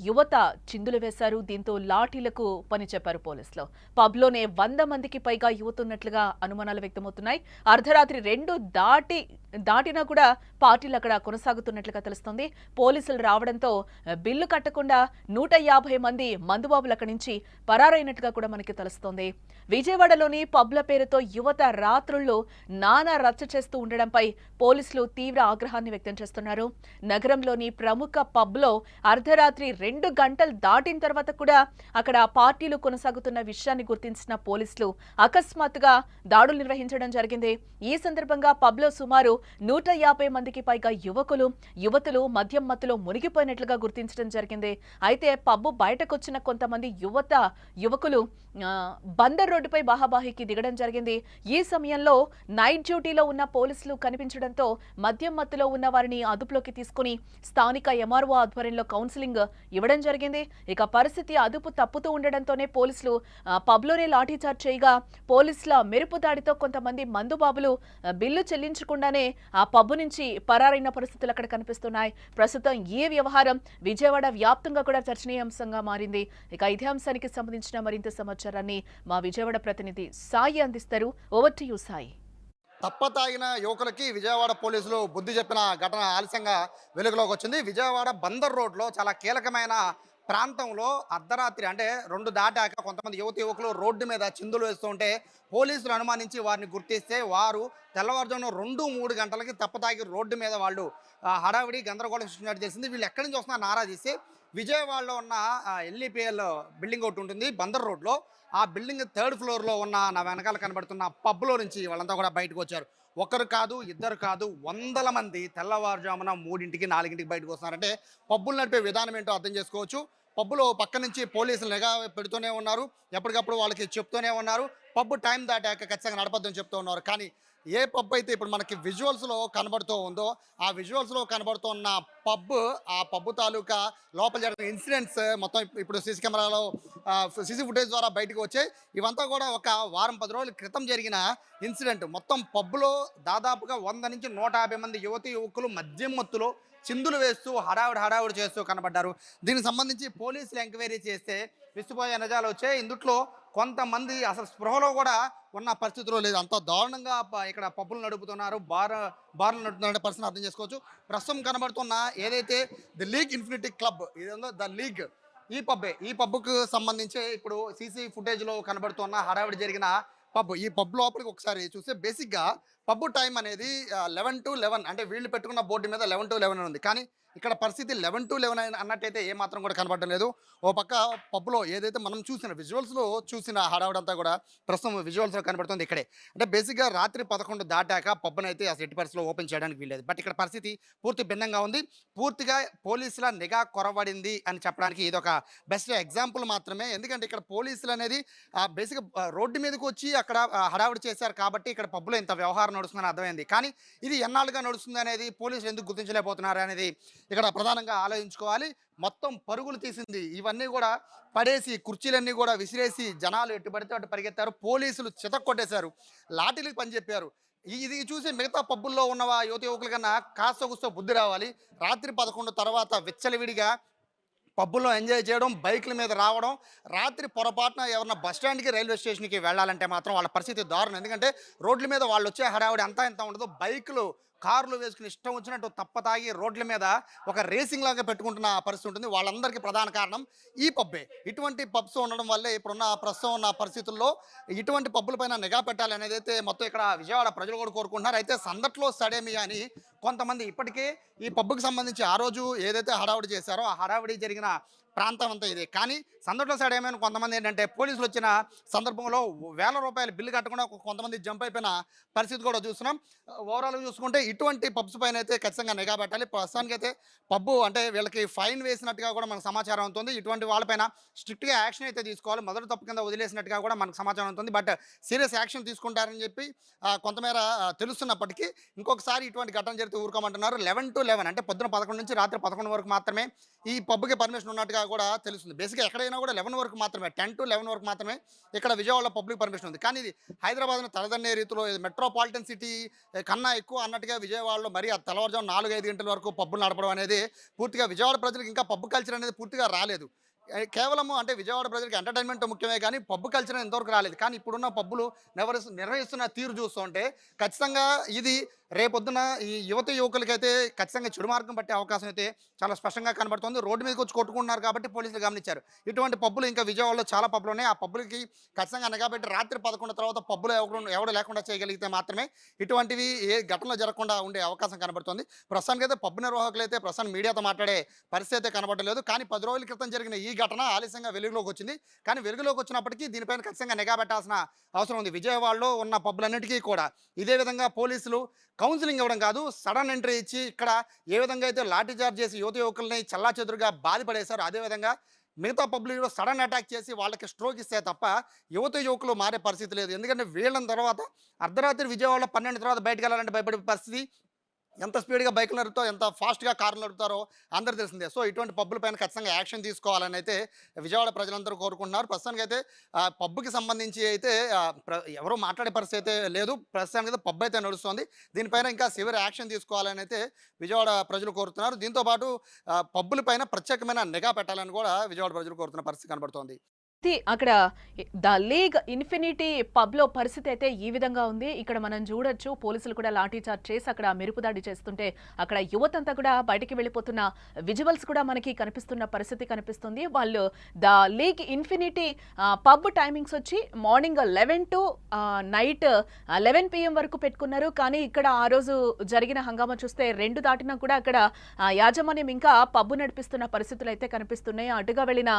యువత చిందులు వేశారు. దీంతో లాఠీలకు పని చెప్పారు పోలీసులు. పబ్లోనే వంద మందికి పైగా యువత ఉన్నట్లుగా అనుమానాలు వ్యక్తమవుతున్నాయి. అర్ధరాత్రి రెండు దాటి దాటినా కూడా పార్టీలు అక్కడ కొనసాగుతున్నట్లుగా తెలుస్తోంది. పోలీసులు రావడంతో బిల్లు కట్టకుండా నూట యాభై మంది మందుబాబులు అక్కడి నుంచి పరారైనట్టుగా కూడా మనకి తెలుస్తోంది. విజయవాడలోని పబ్ల పేరుతో యువత రాత్రుల్లో నానా రచ్చ చేస్తూ ఉండడంపై పోలీసులు తీవ్ర ఆగ్రహాన్ని వ్యక్తం చేస్తున్నారు. నగరంలోని ప్రముఖ పబ్లో అర్ధరాత్రి రెండు గంటలు దాటిన తర్వాత కూడా అక్కడ పార్టీలు కొనసాగుతున్న విషయాన్ని గుర్తించిన పోలీసులు అకస్మాత్తుగా దాడులు నిర్వహించడం జరిగింది. ఈ సందర్భంగా పబ్లో సుమారు నూట యాభై మందికి పైగా యువకులు యువతులు మద్యం మత్తులో మునిగిపోయినట్లుగా గుర్తించడం జరిగింది. అయితే పబ్బు బయటకొచ్చిన కొంతమంది యువత యువకులు బందర్ రోడ్డుపై బాహాబాహికి దిగడం జరిగింది. ఈ సమయంలో నైట్ డ్యూటీలో ఉన్న పోలీసులు కనిపించడంతో మద్యం మత్తులో ఉన్న వారిని అదుపులోకి తీసుకుని స్థానిక ఎంఆర్ఓ ఆధ్వర్యంలో కౌన్సిలింగ్ ఇవ్వడం జరిగింది. ఇక పరిస్థితి అదుపు తప్పుతూ ఉండడంతోనే పోలీసులు పబ్లోనే లాఠీచార్జ్ చేయగా పోలీసుల మెరుపు దాడితో కొంతమంది మందుబాబులు బిల్లు చెల్లించకుండానే ఆ పబ్బు నుంచి పరారైన పరిస్థితులు అక్కడ కనిపిస్తున్నాయి. ప్రస్తుతం ఈ వ్యవహారం విజయవాడ వ్యాప్తంగా కూడా చర్చనీయాంశంగా మారింది. ఇక ఇదే అంశానికి సంబంధించిన మరింత సమాచారాన్ని మా విజయవాడ ప్రతినిధి సాయి అందిస్తారు. Over to you Sai. తప్పతాగిన యువకులకి విజయవాడ పోలీసులు బుద్ధి చెప్పిన ఘటన ఆలస్యంగా వెలుగులోకి వచ్చింది. విజయవాడ బందర్ రోడ్లో చాలా కీలకమైన ప్రాంతంలో అర్ధరాత్రి అంటే రెండు దాటాక కొంతమంది యువత యువకులు రోడ్డు మీద చిందులు వేస్తుంటే పోలీసులు అనుమానించి వారిని గుర్తిస్తే వారు తెల్లవారుజామున రెండు మూడు గంటలకి తప్పతాగి రోడ్డు మీద వాళ్ళు హడావిడి గందరగోళం సృష్టించినట్టు తెలిసింది. వీళ్ళు ఎక్కడి నుంచి వస్తున్నా నారా తీసి విజయవాడలో ఉన్న ఎల్ఈపిఎల్ బిల్డింగ్ ఒకటి ఉంటుంది బందర్ రోడ్లో. ఆ బిల్డింగ్ థర్డ్ ఫ్లోర్లో ఉన్న నా వెనకాల కనబడుతున్న పబ్లో నుంచి వాళ్ళంతా కూడా బయటకు వచ్చారు. ఒకరు కాదు ఇద్దరు కాదు వందల మంది తెల్లవారుజామున మూడింటికి నాలుగింటికి బయటకు వస్తున్నారంటే పబ్బులు నడిపే విధానం ఏంటో అర్థం చేసుకోవచ్చు. పబ్బులో పక్క నుంచి పోలీసులు నిఘా పెడుతూనే ఉన్నారు. ఎప్పటికప్పుడు వాళ్ళకి చెప్తూనే ఉన్నారు. పబ్బు టైం దాటాక ఖచ్చితంగా నడపద్దని చెప్తూ ఉన్నారు. కానీ ఏ పబ్ అయితే ఇప్పుడు మనకి విజువల్స్లో కనబడుతూ ఉందో ఆ విజువల్స్లో కనబడుతున్న పబ్ ఆ పబ్బు తాలూకా లోపల జరిగిన ఇన్సిడెంట్స్ మొత్తం ఇప్పుడు సీసీ కెమెరాలో సీసీ ఫుటేజ్ ద్వారా బయటకు వచ్చాయి. ఇవంతా కూడా ఒక వారం పది రోజుల క్రితం జరిగిన ఇన్సిడెంట్ మొత్తం పబ్లో దాదాపుగా వంద నుంచి నూట యాభై మంది యువతి యువకులు మద్యం మత్తులో చిందులు వేస్తూ హడావుడి హడావుడి చేస్తూ కనబడ్డారు. దీనికి సంబంధించి పోలీసులు ఎంక్వైరీ చేస్తే విసిపోయే నిజాలు వచ్చాయి. ఇందుట్లో కొంతమంది అసలు స్పృహలో కూడా ఉన్న పరిస్థితిలో లేదు. అంత దారుణంగా ఇక్కడ పబ్బులు నడుపుతున్నారు. బార్ బార్లు నడుపుతున్న పరిస్థితిని అర్థం చేసుకోవచ్చు. ప్రస్తుతం కనబడుతున్న ఏదైతే ది లీగ్ ఇన్ఫినిటీ క్లబ్ ఇదేందో ద లీగ్ ఈ పబ్బే ఈ పబ్కు సంబంధించి ఇప్పుడు సీసీ ఫుటేజ్లో కనబడుతున్న హడావిడి జరిగిన పబ్ ఈ పబ్ లోపలికి ఒకసారి చూస్తే బేసిక్గా పబ్బు టైం అనేది లెవెన్ టు లెవెన్ అంటే వీళ్ళు పెట్టుకున్న బోర్డు మీద లెవెన్ టు లెవెన్ ఉంది. కానీ ఇక్కడ పరిస్థితి లెవెన్ టు లెవెన్ అన్నట్టయితే ఏ మాత్రం కూడా కనబడడం లేదు. ఓ పక్క పబ్లో ఏదైతే మనం చూసిన విజువల్స్లో చూసిన హడావుడంతా కూడా ప్రస్తుతం విజువల్స్లో కనబడుతుంది ఇక్కడే. అంటే బేసిక్గా రాత్రి పదకొండు దాటాక పబ్బును అయితే అసలు ఎట్టి పరిస్థితిలో ఓపెన్ చేయడానికి వీల్లేదు. బట్ ఇక్కడ పరిస్థితి పూర్తి భిన్నంగా ఉంది. పూర్తిగా పోలీసుల నిఘా కొరబడింది అని చెప్పడానికి ఇది ఒక బెస్ట్ ఎగ్జాంపుల్ మాత్రమే. ఎందుకంటే ఇక్కడ పోలీసులు అనేది బేసిక్ రోడ్డు మీదకి వచ్చి అక్కడ హడావుడి చేశారు కాబట్టి ఇక్కడ పబ్లో ఇంత వ్యవహారం నడుస్తుందని అర్థమైంది. కానీ ఇది ఎన్నాళ్ళుగా నడుస్తుంది అనేది పోలీసులు ఎందుకు గుర్తించలేకపోతున్నారు అనేది ఇక్కడ ప్రధానంగా ఆలోచించుకోవాలి. మొత్తం పరుగులు తీసింది ఇవన్నీ కూడా పడేసి కుర్చీలన్నీ కూడా విసిరేసి జనాలు ఎటు పడితే అటు పరిగెత్తారు. పోలీసులు చితక్కొట్టేశారు లాఠీలకు పని చెప్పారు. ఇది చూసి మిగతా పబ్బుల్లో ఉన్న వా- యువత యువకుల కన్నా కాస్త కూస్తో బుద్ధి రావాలి. రాత్రి పదకొండు తర్వాత విచ్చలవిడిగా పబ్బుల్లో ఎంజాయ్ చేయడం బైకుల మీద రావడం రాత్రి పొరపాటున ఎవరన్నా బస్ స్టాండ్కి రైల్వే స్టేషన్కి వెళ్ళాలంటే మాత్రం వాళ్ళ పరిస్థితి దారుణం. ఎందుకంటే రోడ్ల మీద వాళ్ళు వచ్చే హడావిడి అంతా ఎంత ఉండదు. బైకులు కార్లు వేసుకుని ఇష్టం వచ్చినట్టు తప్ప తాగి రోడ్ల మీద ఒక రేసింగ్ లాగా పెట్టుకుంటున్న పరిస్థితి ఉంటుంది. వాళ్ళందరికీ ప్రధాన కారణం ఈ పబ్బే. ఇటువంటి పబ్స్ ఉండడం వల్లే ఇప్పుడున్న ప్రస్తుతం ఉన్న పరిస్థితుల్లో ఇటువంటి పబ్బులపైన నిఘా పెట్టాలి అనేది అయితే మొత్తం ఇక్కడ విజయవాడ ప్రజలు కూడా కోరుకుంటున్నారు. అయితే సందట్లో సడేమి అని కొంతమంది ఇప్పటికే ఈ పబ్బుకి సంబంధించి ఆ రోజు ఏదైతే హడావుడి చేశారో ఆ హడావుడి జరిగిన ప్రాంతం అంతా ఇది. కానీ సందర్భం సైడ్ ఏమైనా కొంతమంది ఏంటంటే పోలీసులు వచ్చిన సందర్భంలో వేల రూపాయలు బిల్లు కట్టకుండా కొంతమంది జంప్ అయిపోయిన పరిస్థితి కూడా చూస్తున్నాం. ఓవరాల్ చూసుకుంటే ఇటువంటి పబ్స్ పైన అయితే ఖచ్చితంగా నిఘా పెట్టాలి. ప్రస్తుతానికి అయితే పబ్బు అంటే వీళ్ళకి ఫైన్ వేసినట్టుగా కూడా మనకు సమాచారం ఉంటుంది ఇటువంటి వాళ్ళపైన స్ట్రిక్ట్గా యాక్షన్ అయితే తీసుకోవాలి. మొదటి తప్పు కింద వదిలేసినట్టుగా కూడా మనకు సమాచారం ఉంటుంది బట్ సీరియస్ యాక్షన్ తీసుకుంటారని చెప్పి కొంతమేర తెలుస్తున్నప్పటికీ ఇంకొకసారి ఇటువంటి ఘటన జరిగితే ఊరుకోమంటున్నారు. లెవెన్ టు లెవెన్ అంటే పొద్దున పదకొండు నుంచి రాత్రి పదకొండు వరకు మాత్రమే ఈ పబ్కి పర్మిషన్ ఉన్నట్టుగా కూడా తెలుస్తుంది. బేసిక్గా ఎక్కడైనా కూడా లెవెన్ వరకు మాత్రమే టెన్ టు లెవెన్ వరకు మాత్రమే ఇక్కడ విజయవాడలో పబ్లిక్ పర్మిషన్ ఉంది. కానీ ఇది హైదరాబాద్ను తలదన్నే రీతిలో మెట్రోపాలిటన్ సిటీ కన్నా ఎక్కువ అన్నట్టుగా విజయవాడలో మరి ఆ తెల్లవారుజాము నాలుగు ఐదు గంటల వరకు పబ్బులు నడపడం అనేది పూర్తిగా విజయవాడ ప్రజలకు ఇంకా పబ్బు కల్చర్ అనేది పూర్తిగా రాలేదు. కేవలము అంటే విజయవాడ ప్రజలకు ఎంటర్టైన్మెంట్ ముఖ్యమే కానీ పబ్బు కల్చర్ ఇంతవరకు రాలేదు. కానీ ఇప్పుడున్న పబ్బులు నిర్వహిస్తు నిర్వహిస్తున్న తీరు చూస్తుంటే ఖచ్చితంగా ఇది రేపొద్దున ఈ యువత యువకులకైతే ఖచ్చితంగా చెడు మార్గం పట్టే అవకాశం అయితే చాలా స్పష్టంగా కనబడుతుంది. రోడ్డు మీదకి వచ్చి కొట్టుకుంటున్నారు కాబట్టి పోలీసులు గమనించారు. ఇటువంటి పబ్బులు ఇంకా విజయవాడలో చాలా పబ్బులు ఉన్నాయి. ఆ పబ్బులకి ఖచ్చితంగా నిఘాపెట్టి రాత్రి పదకొండు తర్వాత పబ్బులు ఎవరు ఎవడు లేకుండా చేయగలిగితే మాత్రమే ఇటువంటివి ఏ ఘటనలు జరగకుండా ఉండే అవకాశం కనబడుతుంది. ప్రస్తుతానికి అయితే పబ్బు నిర్వాహకులు అయితే ప్రస్తుతం మీడియాతో మాట్లాడే పరిస్థితి అయితే కనబడలేదు కానీ పది రోజుల క్రితం జరిగిన ఈ ఘటన ఆలస్యంగా వెలుగులోకి వచ్చింది. కానీ వెలుగులోకి వచ్చినప్పటికీ దీనిపైన ఖచ్చితంగా నిఘా పెట్టాల్సిన అవసరం ఉంది. విజయవాడలో ఉన్న పబ్బులన్నిటికీ కూడా ఇదే విధంగా పోలీసులు కౌన్సిలింగ్ ఇవ్వడం కాదు సడన్ ఎంట్రీ ఇచ్చి ఇక్కడ ఏ విధంగా అయితే లాఠీ చార్జ్ చేసి యువత యువకుల్ని చల్లా చెదురుగా బాధపడేశారు అదేవిధంగా మిగతా పబ్లిక్లో సడన్ అటాక్ చేసి వాళ్ళకి స్ట్రోక్ ఇస్తే తప్ప యువత యువకులు మారే పరిస్థితి లేదు. ఎందుకంటే వీళ్ళని తర్వాత అర్ధరాత్రి విజయవాడలో పన్నెండు తర్వాత బయటకు వెళ్ళాలంటే భయపడే పరిస్థితి ఎంత స్పీడ్గా బైక్లు నడుపుతారో ఎంత ఫాస్ట్గా కార్లు నడుపుతారో అందరూ తెలిసిందే. సో ఇటువంటి పబ్బుల పైన ఖచ్చితంగా యాక్షన్ తీసుకోవాలని అయితే విజయవాడ ప్రజలందరూ కోరుకుంటున్నారు. ప్రస్తుతానికి అయితే పబ్బుకి సంబంధించి అయితే ఎవరో మాట్లాడే పరిస్థితి అయితే లేదు. ప్రస్తుతానికి అయితే పబ్ అయితే నడుస్తుంది. దీనిపైన ఇంకా సివియర్ యాక్షన్ తీసుకోవాలని అయితే విజయవాడ ప్రజలు కోరుతున్నారు. దీంతో పాటు పబ్బుల పైన ప్రత్యేకమైన నిఘా పెట్టాలని కూడా విజయవాడ ప్రజలు కోరుతున్న పరిస్థితి కనబడుతోంది. అక్కడ ద లీగ్ ఇన్ఫినిటీ పబ్లో పరిస్థితి అయితే ఈ విధంగా ఉంది. ఇక్కడ మనం చూడొచ్చు పోలీసులు కూడా లాఠీ చార్జ్ చేసి అక్కడ మెరుపు దాడి చేస్తుంటే అక్కడ యువతంతా కూడా బయటికి వెళ్ళిపోతున్న విజువల్స్ కూడా మనకి కనిపిస్తున్న పరిస్థితి కనిపిస్తుంది. వాళ్ళు the league infinity pub timings వచ్చి morning eleven to night eleven PM వరకు పెట్టుకున్నారు. కానీ ఇక్కడ ఆ రోజు జరిగిన హంగామా చూస్తే రెండు దాటినా కూడా అక్కడ యాజమాన్యం ఇంకా పబ్బు నడిపిస్తున్న పరిస్థితులు అయితే కనిపిస్తున్నాయి. అటుగా వెళ్ళిన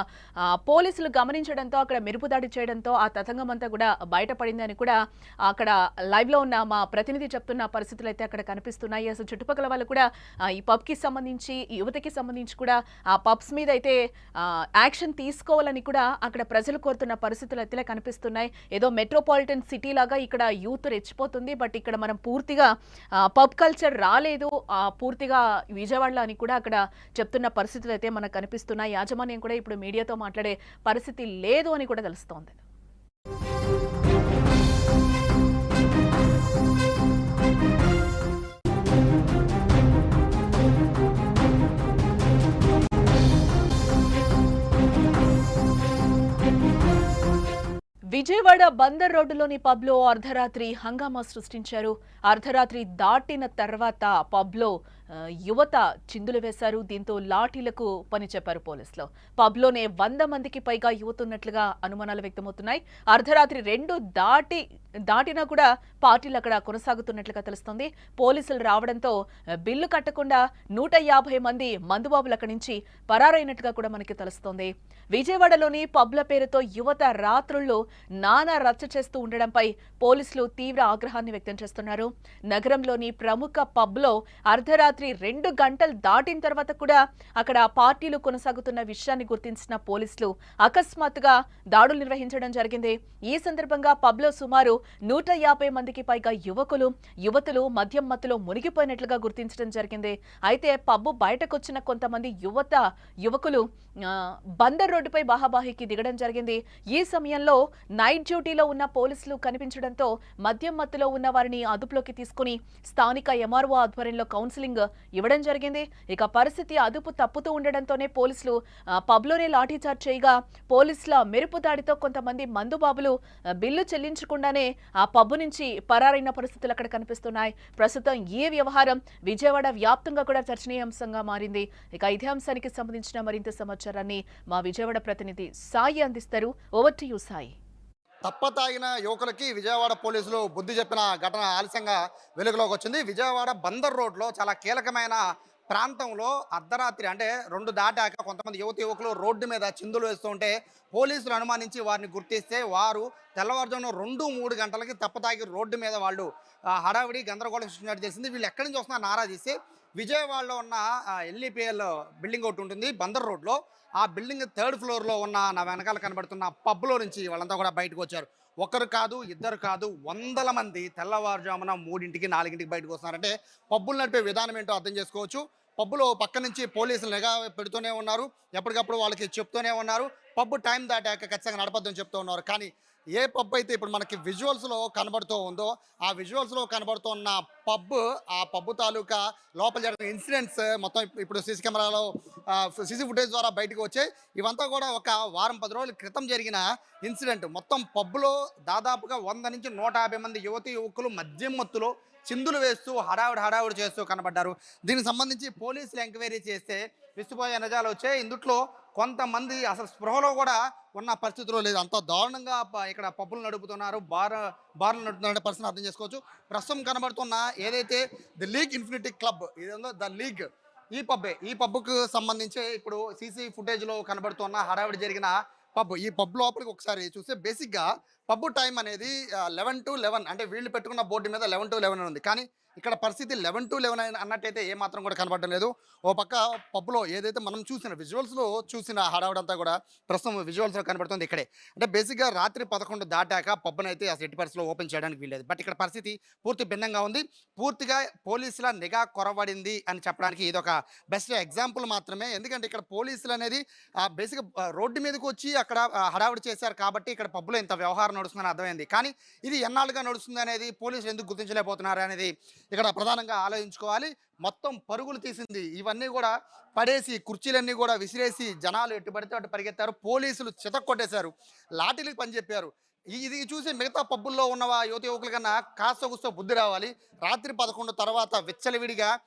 పోలీసులు గమనించ గమనించడంతో అక్కడ మెరుపుదాడి చేయడంతో ఆ తతంగం అంతా కూడా బయటపడింది అని కూడా అక్కడ లైవ్లో ఉన్న మా ప్రతినిధి చెప్తున్న పరిస్థితులు అయితే అక్కడ కనిపిస్తున్నాయి. అసలు చుట్టుపక్కల వాళ్ళు కూడా ఈ పబ్కి సంబంధించి ఈ యువతకి సంబంధించి కూడా ఆ పబ్స్ మీద అయితే యాక్షన్ తీసుకోవాలని కూడా అక్కడ ప్రజలు కోరుతున్న పరిస్థితులు అయితే కనిపిస్తున్నాయి. ఏదో మెట్రోపాలిటన్ సిటీ లాగా ఇక్కడ యూత్ రెచ్చిపోతుంది. బట్ ఇక్కడ మనం పూర్తిగా పబ్ కల్చర్ రాలేదు. పూర్తిగా విజయవాడలో అని కూడా అక్కడ చెప్తున్న పరిస్థితులు అయితే మనకు కనిపిస్తున్నాయి. యాజమాన్యం కూడా ఇప్పుడు మీడియాతో మాట్లాడే పరిస్థితి లేదు అని కూడా తెలుస్తోంది. విజయవాడ బందర్ రోడ్డులోని పబ్లో అర్ధరాత్రి హంగామా సృష్టించారు. అర్ధరాత్రి దాటిన తర్వాత పబ్లో యువత చిందులు వేశారు. దీంతో లాఠీలకు పని చెప్పారు పోలీసులు. పబ్లోనే వంద మందికి పైగా యువత ఉన్నట్లుగా అనుమానాలు వ్యక్తమవుతున్నాయి. అర్ధరాత్రి రెండు దాటి దాటినా కూడా పార్టీలు అక్కడ కొనసాగుతున్నట్లుగా తెలుస్తోంది. పోలీసులు రావడంతో బిల్లు కట్టకుండా నూట యాభై మంది మందుబాబులు అక్కడి నుంచి పరారైనట్టుగా కూడా మనకి తెలుస్తోంది. విజయవాడలోని పబ్ల పేరుతో యువత రాత్రుల్లో నానా రచ్చ చేస్తూ ఉండడంపై పోలీసులు తీవ్ర ఆగ్రహాన్ని వ్యక్తం చేస్తున్నారు. నగరంలోని ప్రముఖ పబ్లో అర్ధరాత్రి రెండు గంటలు దాటిన తర్వాత కూడా అక్కడ పార్టీలు కొనసాగుతున్న విషయాన్ని గుర్తించిన పోలీసులు అకస్మాత్తుగా దాడులు నిర్వహించడం జరిగింది. ఈ సందర్భంగా పబ్లో సుమారు నూట యాభై మందికి పైగా యువకులు యువతులు మద్యం మత్తులో మునిగిపోయినట్లుగా గుర్తించడం జరిగింది. అయితే పబ్బు బయటకొచ్చిన కొంతమంది యువత యువకులు బందర్ రోడ్డుపై బాహాబాహికి దిగడం జరిగింది. ఈ సమయంలో నైట్ డ్యూటీలో ఉన్న పోలీసులు కనిపించడంతో మద్యం మత్తులో ఉన్న వారిని అదుపులోకి తీసుకుని స్థానిక ఎంఆర్ఓ ఆధ్వర్యంలో కౌన్సిలింగ్ ఇవ్వడం జరిగింది. ఇక పరిస్థితి అదుపు తప్పుతూ ఉండడంతోనే పోలీసులు పబ్లోనే లాఠీచార్జ్ చేయగా పోలీసుల మెరుపు దాడితో కొంతమంది మందుబాబులు బిల్లు చెల్లించకుండానే ఆ పబ్బు నుంచి పరారైన పరిస్థితులు అక్కడ కనిపిస్తున్నాయి. ప్రస్తుతం ఈ వ్యవహారం విజయవాడ వ్యాప్తంగా కూడా చర్చనీయాంశంగా మారింది. ఇక ఇదే అంశానికి సంబంధించిన మరింత సమాచారాన్ని మా విజయవాడ ప్రతినిధి సాయి అందిస్తారు. Over to you Sai. తప్పతాగిన యువకులకి విజయవాడ పోలీసులు బుద్ధి చెప్పిన ఘటన ఆలస్యంగా వెలుగులోకి వచ్చింది. విజయవాడ బందర్ రోడ్లో చాలా కీలకమైన ప్రాంతంలో అర్ధరాత్రి అంటే రెండు దాటాక కొంతమంది యువత యువకులు రోడ్డు మీద చిందులు వేస్తుంటే పోలీసులు అనుమానించి వారిని గుర్తిస్తే వారు తెల్లవారుజామున రెండు మూడు గంటలకి తప్పతాగి రోడ్డు మీద వాళ్ళు హడావిడి గందరగోళం సృష్టించినట్టు చేసింది వీళ్ళు ఎక్కడి నుంచి వస్తున్నా నారా తీసి విజయవాడలో ఉన్న ఎల్ఈపిఎల్ బిల్డింగ్ ఒకటి ఉంటుంది బందర్ రోడ్లో. ఆ బిల్డింగ్ థర్డ్ ఫ్లోర్లో ఉన్న నా వెనకాల కనబడుతున్న పబ్లో నుంచి వాళ్ళంతా కూడా బయటకు వచ్చారు. ఒకరు కాదు ఇద్దరు కాదు వందల మంది తెల్లవారుజామున మూడింటికి నాలుగింటికి బయటకు వస్తున్నారంటే పబ్బులు నడిపే విధానం ఏంటో అర్థం చేసుకోవచ్చు. పబ్బులో పక్క నుంచి పోలీసులు నిఘా పెడుతూనే ఉన్నారు. ఎప్పటికప్పుడు వాళ్ళకి చెప్తూనే ఉన్నారు. పబ్బు టైం దాటాక ఖచ్చితంగా నడపద్దని చెప్తూ ఉన్నారు. కానీ ఏ పబ్ అయితే ఇప్పుడు మనకి విజువల్స్లో కనబడుతూ ఉందో ఆ విజువల్స్లో కనబడుతున్న పబ్ ఆ పబ్బు తాలూకా లోపల జరిగిన ఇన్సిడెంట్స్ మొత్తం ఇప్పుడు సీసీ కెమెరాలో సీసీ ఫుటేజ్ ద్వారా బయటకు వచ్చాయి. ఇవంతా కూడా ఒక వారం పది రోజుల క్రితం జరిగిన ఇన్సిడెంట్ మొత్తం పబ్లో దాదాపుగా వంద నుంచి నూట యాభై మంది యువతి యువకులు మద్యం మత్తులో చిందులు వేస్తూ హడావుడి హడావుడి చేస్తూ కనబడ్డారు. దీనికి సంబంధించి పోలీసులు ఎంక్వైరీ చేస్తే విసిపోయే నిజాలు వచ్చాయి. ఇందుట్లో కొంతమంది అసలు స్పృహలో కూడా ఉన్న పరిస్థితిలో లేదు. అంత దారుణంగా ఇక్కడ పబ్బులు నడుపుతున్నారు. బార్ బార్లు నడుపుతున్న పరిస్థితిని అర్థం చేసుకోవచ్చు. ప్రస్తుతం కనబడుతున్న ఏదైతే ది లీగ్ ఇన్ఫినిటీ క్లబ్ ఇదేందో ద లీగ్ ఈ పబ్బే ఈ పబ్కు సంబంధించి ఇప్పుడు సీసీ ఫుటేజ్లో కనబడుతున్న హడావిడి జరిగిన పబ్ ఈ పబ్ లోపలికి ఒకసారి చూస్తే బేసిక్గా పబ్బు టైం అనేది లెవెన్ టు లెవెన్ అంటే వీళ్ళు పెట్టుకున్న బోర్డు మీద లెవెన్ టు లెవెన్ ఉంది. కానీ ఇక్కడ పరిస్థితి లెవెన్ టు లెవెన్ అన్నట్టయితే ఏ మాత్రం కూడా కనబడడం లేదు. ఓ పక్క పబ్లో ఏదైతే మనం చూసిన విజువల్స్లో చూసిన హడావుడంతా కూడా ప్రస్తుతం విజువల్స్లో కనబడుతుంది ఇక్కడే. అంటే బేసిక్గా రాత్రి పదకొండు దాటాక పబ్బును అయితే అసలు ఎట్టి పరిస్థితిలో ఓపెన్ చేయడానికి వీల్లేదు. బట్ ఇక్కడ పరిస్థితి పూర్తి భిన్నంగా ఉంది. పూర్తిగా పోలీసుల నిఘా కొరబడింది అని చెప్పడానికి ఇది ఒక బెస్ట్ ఎగ్జాంపుల్ మాత్రమే. ఎందుకంటే ఇక్కడ పోలీసులు అనేది బేసిక్ రోడ్డు మీదకి వచ్చి అక్కడ హడావుడి చేశారు కాబట్టి ఇక్కడ పబ్లో ఇంత వ్యవహారం నడుస్తుందని అర్థమైంది. కానీ ఇది ఎన్నాళ్ళుగా నడుస్తుంది అనేది పోలీసులు ఎందుకు గుర్తించలేకపోతున్నారు అనేది ఇక్కడ ప్రధానంగా ఆలోచించుకోవాలి. మొత్తం పరుగులు తీసింది ఇవన్నీ కూడా పడేసి కుర్చీలన్నీ కూడా విసిరేసి జనాలు ఎటు పడితే అటు పరిగెత్తారు. పోలీసులు చితక్కొట్టేశారు లాఠీలకు పని చెప్పారు. ఇది చూసి మిగతా పబ్బుల్లో ఉన్న వా- యువత యువకుల కన్నా కాస్త కూస్తో బుద్ధి రావాలి. రాత్రి పదకొండు తర్వాత విచ్చలవిడిగా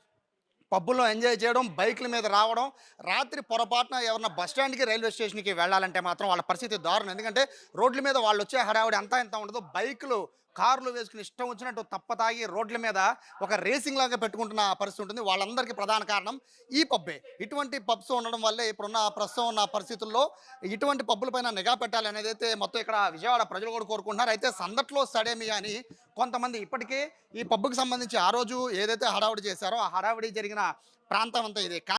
పబ్బుల్లో ఎంజాయ్ చేయడం బైకుల మీద రావడం రాత్రి పొరపాటున ఎవరన్నా బస్ స్టాండ్కి రైల్వే స్టేషన్కి వెళ్ళాలంటే మాత్రం వాళ్ళ పరిస్థితి దారుణం. ఎందుకంటే రోడ్ల మీద వాళ్ళు వచ్చే హడావిడి అంతా ఎంత ఉండదు. బైకులు కార్లు వేసుకుని ఇష్టం వచ్చినట్టు తప్ప తాగి రోడ్ల మీద ఒక రేసింగ్ లాగా పెట్టుకుంటున్న పరిస్థితి ఉంటుంది. వాళ్ళందరికీ ప్రధాన కారణం ఈ పబ్బే. ఇటువంటి పబ్స్ ఉండడం వల్లే ఇప్పుడున్న ప్రస్తుతం ఉన్న పరిస్థితుల్లో ఇటువంటి పబ్బులపైన నిఘా పెట్టాలి అనేది అయితే మొత్తం ఇక్కడ విజయవాడ ప్రజలు కూడా కోరుకుంటున్నారు. అయితే సందట్లో సడేమి అని కొంతమంది ఇప్పటికే ఈ పబ్బుకి సంబంధించి ఆ రోజు ఏదైతే హడావుడి చేశారో ఆ హడావుడి జరిగిన ప్రాంతం అంతా ఇది.